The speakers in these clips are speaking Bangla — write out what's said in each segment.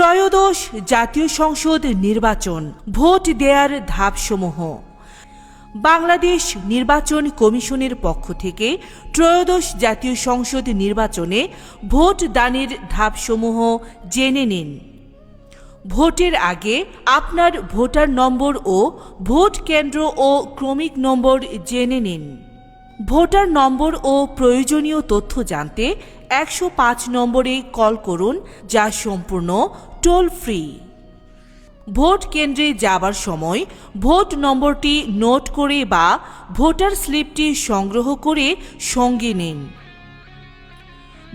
ত্রয়োদশ জাতীয় সংসদ নির্বাচন, ভোট দেয়ার ধাপসমূহ। বাংলাদেশ নির্বাচন কমিশনের পক্ষ থেকে ত্রয়োদশ জাতীয় সংসদ নির্বাচনে ভোট দানের ধাপসমূহ জেনে নিন। ভোটের আগে আপনার ভোটার নম্বর ও ভোট কেন্দ্র ও ক্রমিক নম্বর জেনে নিন। ভোটার নম্বর ও প্রয়োজনীয় তথ্য জানতে একশো পাঁচ নম্বরে কল করুন, যা সম্পূর্ণ টোল ফ্রি ভোট কেন্দ্রে যাবার সময় ভোট নম্বরটি নোট করে বা ভোটার স্লিপটি সংগ্রহ করে সঙ্গে নিন।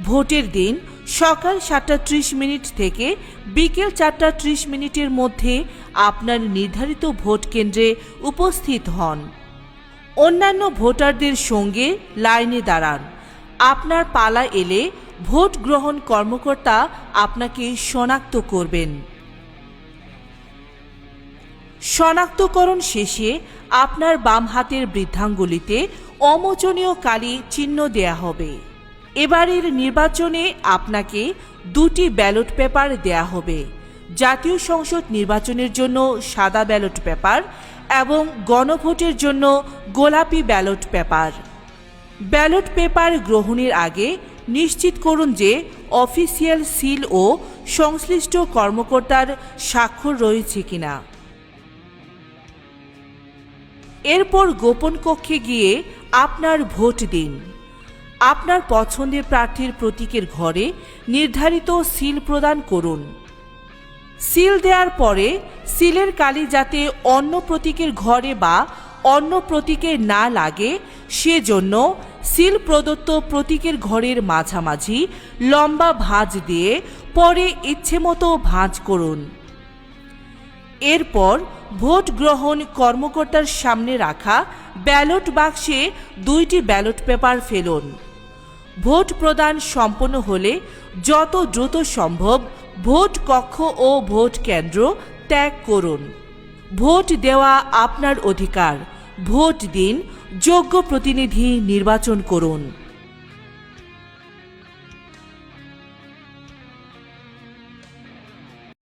ভোটের দিন সকাল সাতটা ত্রিশ মিনিট থেকে বিকেল চারটা ত্রিশ মিনিটের মধ্যে আপনার নির্ধারিত ভোট কেন্দ্রে উপস্থিত হন। অন্যান্য ভোটারদের সঙ্গে লাইনে দাঁড়ান। আপনার পালা এলে ভোট গ্রহণ কর্মকর্তা আপনাকে শনাক্ত করবেন। শনাক্তকরণ শেষে আপনার বাম হাতের বৃদ্ধাঙ্গুলিতে অমোচনীয় কালি চিহ্ন দেয়া হবে। এবারের নির্বাচনে আপনাকে দুটি ব্যালট পেপার দেয়া হবে। জাতীয় সংসদ নির্বাচনের জন্য সাদা ব্যালট পেপার এবং গণভোটের জন্য গোলাপি ব্যালট পেপার। ব্যালট পেপার গ্রহণের আগে নিশ্চিত করুন যে অফিসিয়াল সিল ও সংশ্লিষ্ট কর্মকর্তার স্বাক্ষর রয়েছে কিনা। এরপর গোপন কক্ষে গিয়ে আপনার ভোট দিন। আপনার পছন্দের প্রার্থীর প্রতীকের ঘরে নির্ধারিত সিল প্রদান করুন। সিল দেওয়ার পরে সিলের কালি যাতে অন্য প্রতীকের ঘরে বা অন্য প্রতীকে না লাগে, সেজন্য সিল প্রদত্ত প্রতীকের ঘরের মাঝামাঝি লম্বা ভাঁজ দিয়ে পরে ইচ্ছেমতো ভাঁজ করুন। এরপর ভোট গ্রহণ কর্মকর্তার সামনে রাখা ব্যালট বাক্সে দুইটি ব্যালট পেপার ফেলুন। ভোট প্রদান সম্পন্ন হলে যত দ্রুত সম্ভব ভোট কক্ষ ও ভোট কেন্দ্র ত্যাগ করুন। ভোট দেওয়া আপনার অধিকার। ভোট দিন যোগ্য প্রতিনিধি নির্বাচন করুন।